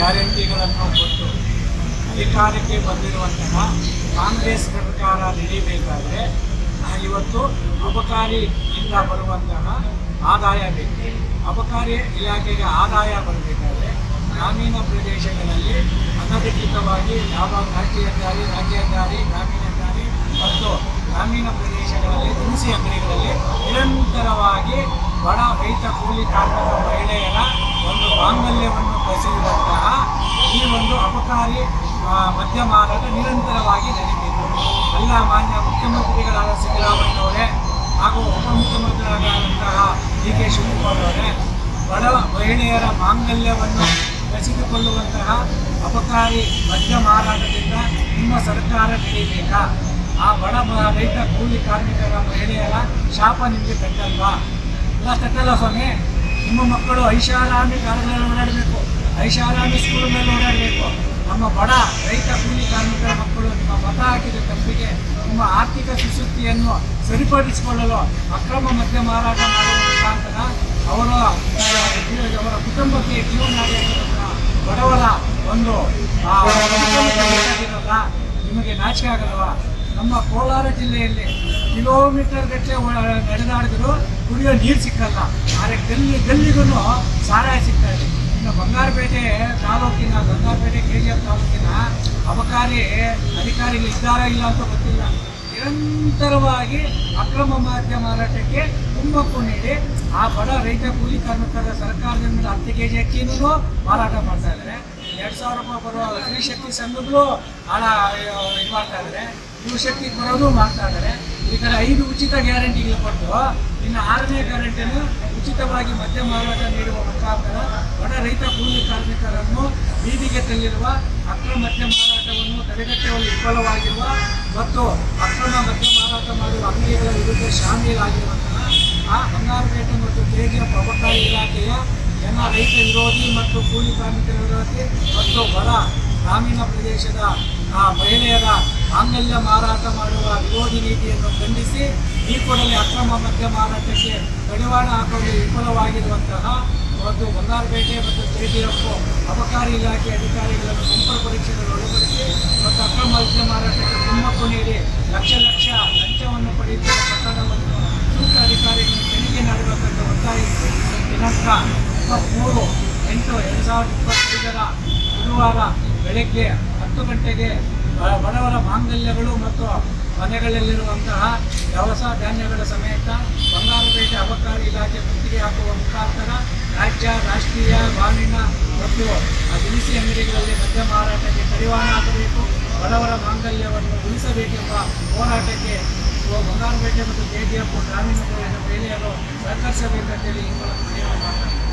ಗ್ಯಾರಂಟಿಗಳನ್ನು ಕೊಟ್ಟು ಅಧಿಕಾರಕ್ಕೆ ಬಂದಿರುವಂತಹ ಕಾಂಗ್ರೆಸ್ ಸರ್ಕಾರ ನಡೀಬೇಕಾದ್ರೆ ಇವತ್ತು ಅಬಕಾರಿಯಿಂದ ಬರುವಂತಹ ಆದಾಯ ಬೇಕು. ಅಬಕಾರಿ ಇಲಾಖೆಗೆ ಆದಾಯ ಬರಬೇಕಾದ್ರೆ ಗ್ರಾಮೀಣ ಪ್ರದೇಶಗಳಲ್ಲಿ ಅನಧಿಕೃತವಾಗಿ ಯಾವ ರಾಜ್ಯ ಹೆದ್ದಾರಿ ರಾಜ್ಯ ಹೆದ್ದಾರಿ ಗ್ರಾಮೀಣ ಹೆದ್ದಾರಿ ಮತ್ತು ಗ್ರಾಮೀಣ ಪ್ರದೇಶಗಳಲ್ಲಿ ದಿನಸಿ ಅಂಗಡಿಗಳಲ್ಲಿ ನಿರಂತರವಾಗಿ ಬಡ, ರೈತ, ಕೂಲಿ ಕಾರ್ಮಿಕ ಮಹಿಳೆಯರ ಒಂದು ಮಾಂಗಲ್ಯವನ್ನು ಈ ಆ, ಮದ್ಯ ಮಾರಾಟ ನಿರಂತರವಾಗಿ ನಡೆಯುತ್ತಿತ್ತು ಎಲ್ಲ ಮಾನ್ಯ ಮುಖ್ಯಮಂತ್ರಿಗಳಾದ ಸಿದ್ದರಾಮಯ್ಯನವರೇ ಹಾಗೂ ಉಪಮುಖ್ಯಮಂತ್ರಿಗಳಾದಂತಹ ಡಿ ಕೆ ಶಿವಕುಮಾರ್ ಅವರೇ ಬಡ ಮಹಿಳೆಯರ ಮಾಂಗಲ್ಯವನ್ನು ಕಸಿದುಕೊಳ್ಳುವಂತಹ ಅಬಕಾರಿ ಮದ್ಯ ಮಾರಾಟದಿಂದ ನಿಮ್ಮ ಸರ್ಕಾರ ನಡೀಬೇಕಾ ಆ ಬಡ ರೈತ ಕೂಲಿ ಕಾರ್ಮಿಕರ ಮಹಿಳೆಯರ ಶಾಪ ನಿಮಗೆ ತಟ್ಟಲ್ವಾ ಎಲ್ಲ ಕಟ್ಟಲ್ಲ ಸ್ವಾಮಿ. ನಿಮ್ಮ ಮಕ್ಕಳು ಐಷಾರಾಮಿ ಕಾರುಗಳಲ್ಲಿ ಓಡಾಡಬೇಕು. ಐಷಾರಾಮಿ ಸ್ಕೂಲ್ನಲ್ಲಿ ಓಡಾಡಬೇಕು. ನಮ್ಮ ಬಡ ರೈತ ಕೂಲಿ ಕಾರ್ಮಿಕರ ಮಕ್ಕಳು ನಿಮ್ಮ ಮತ ಹಾಕಿದ ತಪ್ಪಿಗೆ ನಿಮ್ಮ ಆರ್ಥಿಕ ಸುಶಕ್ತಿಯನ್ನು ಸರಿಪಡಿಸಿಕೊಳ್ಳಲು ಅಕ್ರಮ ಮದ್ಯ ಮಾರಾಟ ಮಾಡುವ ಮುಖಾಂತರ ಅವರ ಅವರ ಕುಟುಂಬಕ್ಕೆ ಜೀವನ ಬಡವರ ಒಂದು ಬದುಕನ್ನು ನಿಮಗೆ ನಾಚಿಕೆ ಆಗಲ್ವಾ? ನಮ್ಮ ಕೋಲಾರ ಜಿಲ್ಲೆಯಲ್ಲಿ ಕಿಲೋಮೀಟರ್ ಗಟ್ಟಲೆ ನಡೆದಾಡಿದ್ರು ಕುಡಿಯೋ ನೀರು ಸಿಕ್ಕಲ್ಲ. ಆದರೆ ಗಲ್ಲಿ, ಗಲ್ಲಿಗೂ ಸಾರಾಯ ಸಿಗ್ತಾ ಇದೆ. ಇನ್ನು ಬಂಗಾರಪೇಟೆ ತಾಲೂಕಿನ ಬಂಗಾರಪೇಟೆ ಕೆ ಜಿ ಎಫ್ ತಾಲೂಕಿನ ಅಬಕಾರಿ ಅಧಿಕಾರಿಗಳು ಇದ್ದಾರಾ ಇಲ್ಲ ಅಂತ ಗೊತ್ತಿಲ್ಲ. ನಿರಂತರವಾಗಿ ಅಕ್ರಮ ಮದ್ಯ ಮಾರಾಟಕ್ಕೆ ಕುಮ್ಮಕ್ಕು ನೀಡಿ ಆ ಬಡ ರೈತ ಕೂಲಿ ಕಾರ್ಮಿಕರ ಸರ್ಕಾರದಿಂದ ಹತ್ತು ಕೆ ಜಿ ಅಕ್ಕಿನೂ ಮಾರಾಟ ಮಾಡ್ತಾ ಇದ್ದಾರೆ. ಎರಡು ಸಾವಿರ ರೂಪಾಯಿ ಬರುವ ಸ್ತ್ರೀ ಶಕ್ತಿ ಸಂಘಗಳು ಹಣ ಇದು ಮಾಡ್ತಾ ಇದ್ದಾರೆ. ಯುವಶಕ್ತಿ ಬರೋದು ಮಾಡ್ತಾ ಇದ್ದಾರೆ. ಈ ಥರ ಐದು ಉಚಿತ ಗ್ಯಾರಂಟಿಗಳು ಕೊಟ್ಟು ಇನ್ನು ಆರನೇ ಗ್ಯಾರಂಟಿಯನ್ನು ಉಚಿತವಾಗಿ ಮದ್ಯ ಮಾರಾಟ ನೀಡುವ ಮುಖಾಂತರ ಬಡ ರೈತ ಕೂಲಿ ಕಾರ್ಮಿಕರನ್ನು ಬೀದಿಗೆ ತಳ್ಳಿರುವ ಅಕ್ರಮ ಮದ್ಯ ಮಾರಾಟವನ್ನು ತಡೆಗಟ್ಟುವಲ್ಲಿ ವಿಫಲವಾಗಿರುವ ಮತ್ತು ಅಕ್ರಮ ಮದ್ಯ ಮಾರಾಟ ಮಾಡುವ ಅಂಗಡಿಗಳ ವಿರುದ್ಧ ಶಾಮೀಲಾಗಿರುವಂತಹ ಆ ಬಂಗಾರಪೇಟೆ ಮತ್ತು ಕೆಜಿಎಫ್ ಅಬಕಾರಿ ಇಲಾಖೆಯ ಎಲ್ಲ ರೈತ ವಿರೋಧಿ ಮತ್ತು ಕೂಲಿ ಕಾರ್ಮಿಕರ ವಿರೋಧಿ ಮತ್ತು ಬಡ ಗ್ರಾಮೀಣ ಪ್ರದೇಶದ ಆ ಮಹಿಳೆಯರ ಆಂಗಲ್ಯ ಮಾರಾಟ ಮಾಡುವ ವಿರೋಧಿ ನೀತಿಯನ್ನು ಖಂಡಿಸಿ ಈ ಕೂಡಲೇ ಅಕ್ರಮ ಮದ್ಯ ಮಾರಾಟಕ್ಕೆ ಕಡಿವಾಣ ಹಾಕಲು ವಿಫಲವಾಗಿರುವಂತಹ ಮತ್ತು ಬಂಗಾರಪೇಟೆ ಮತ್ತು ಕೆಜಿಎಫ್ ಅಬಕಾರಿ ಇಲಾಖೆ ಅಧಿಕಾರಿಗಳನ್ನು ಸಂಪರ್ಕ ಪರೀಕ್ಷೆಗಳು ಒಳಪಡಿಸಿ ಮತ್ತು ಅಕ್ರಮ ಮದ್ಯ ಮಾರಾಟಕ್ಕೆ ಕುಮ್ಮಕ್ಕು ನೀಡಿ ಲಕ್ಷ ಲಕ್ಷ ಎಂಟು ಎರಡು ಸಾವಿರದ ಇಪ್ಪತ್ತೈದರ ಗುರುವಾರ ಬೆಳಗ್ಗೆ ಹತ್ತು ಗಂಟೆಗೆ ಬಡವರ ಮಾಂಗಲ್ಯಗಳು ಮತ್ತು ಮನೆಗಳಲ್ಲಿರುವಂತಹ ದವಸ ಧಾನ್ಯಗಳ ಸಮೇತ ಬಂಗಾರಪೇಟೆ ಅಬಕಾರಿ ಇಲಾಖೆ ಮುತ್ತಿಗೆ ಹಾಕುವ ಮುಖಾಂತರ ರಾಜ್ಯ, ರಾಷ್ಟ್ರೀಯ, ಗ್ರಾಮೀಣ ಮತ್ತು ದಿನಸಿ ಅಂಗಡಿಗಳಲ್ಲಿ ಮದ್ಯ ಮಾರಾಟಕ್ಕೆ ಕಡಿವಾಣ ಹಾಕಬೇಕು. ಬಡವರ ಮಾಂಗಲ್ಯವನ್ನು ಉಳಿಸಬೇಕೆಂಬ ಹೋರಾಟಕ್ಕೆ ಬಂಗಾರಪೇಟೆ ಮತ್ತು ಕೆಜಿಎಫ್ ಗ್ರಾಮೀಣ ಪ್ರದೇಶ ಮಹಿಳೆಯರು ಸಹಕರಿಸಬೇಕಂತೇಳಿ ಈ ಮೂಲಕ